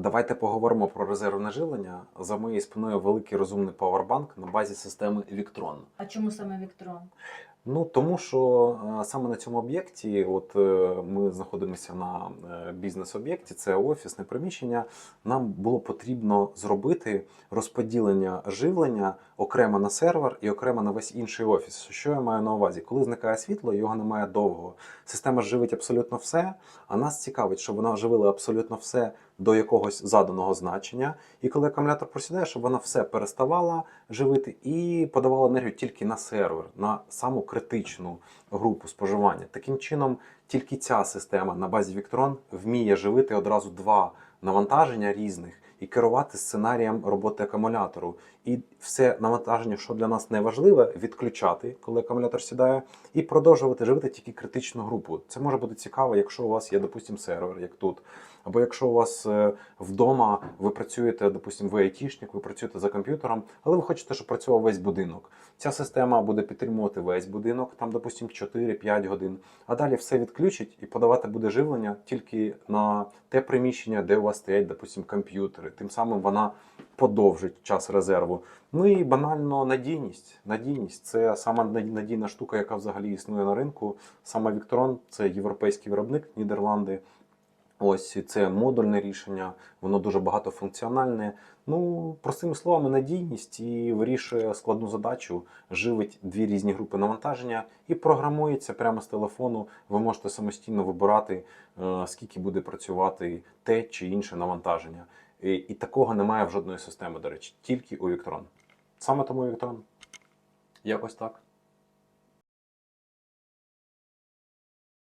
Давайте поговоримо про резервне живлення. За моєю спиною великий розумний павербанк на базі системи Victron. А чому саме Віктрон? Ну тому що е, саме на цьому об'єкті, от е, ми знаходимося на е, бізнес-об'єкті, це офісне приміщення. Нам було потрібно зробити розподілення живлення окремо на сервер і окремо на весь інший офіс. Що я маю на увазі? Коли зникає світло, його немає довго. Система живить абсолютно все. А нас цікавить, щоб вона живила абсолютно все до якогось заданого значення. І коли акумулятор просідає, щоб вона все переставала живити і подавала енергію тільки на сервер, на саму критичну групу споживання. Таким чином, тільки ця система на базі Victron вміє живити одразу два навантаження різних і керувати сценарієм роботи акумулятору. І все навантаження, що для нас не важливе, відключати, коли акумулятор сідає, і продовжувати живити тільки критичну групу. Це може бути цікаво, якщо у вас є, допустимо, сервер, як тут. Або якщо у вас е, вдома ви працюєте, допустимо, ви айтішник, ви працюєте за комп'ютером, але ви хочете, щоб працював весь будинок. Ця система буде підтримувати весь будинок, там, допустимо, 4-5 годин. А далі все відключить і подавати буде живлення тільки на те приміщення, де у вас стоять, допустим, комп'ютери. Тим самим вона подовжить час резерву. Ну і банально надійність. Надійність це сама надійна штука, яка взагалі існує на ринку. Саме Victron – це європейський виробник Нідерланди. Ось це модульне рішення, воно дуже багатофункціональне. Ну, простими словами, надійність і вирішує складну задачу, живить дві різні групи навантаження і програмується прямо з телефону. Ви можете самостійно вибирати, е, скільки буде працювати те чи інше навантаження. І, і такого немає в жодної системи, до речі, тільки у Victron. Саме тому Victron. Якось так.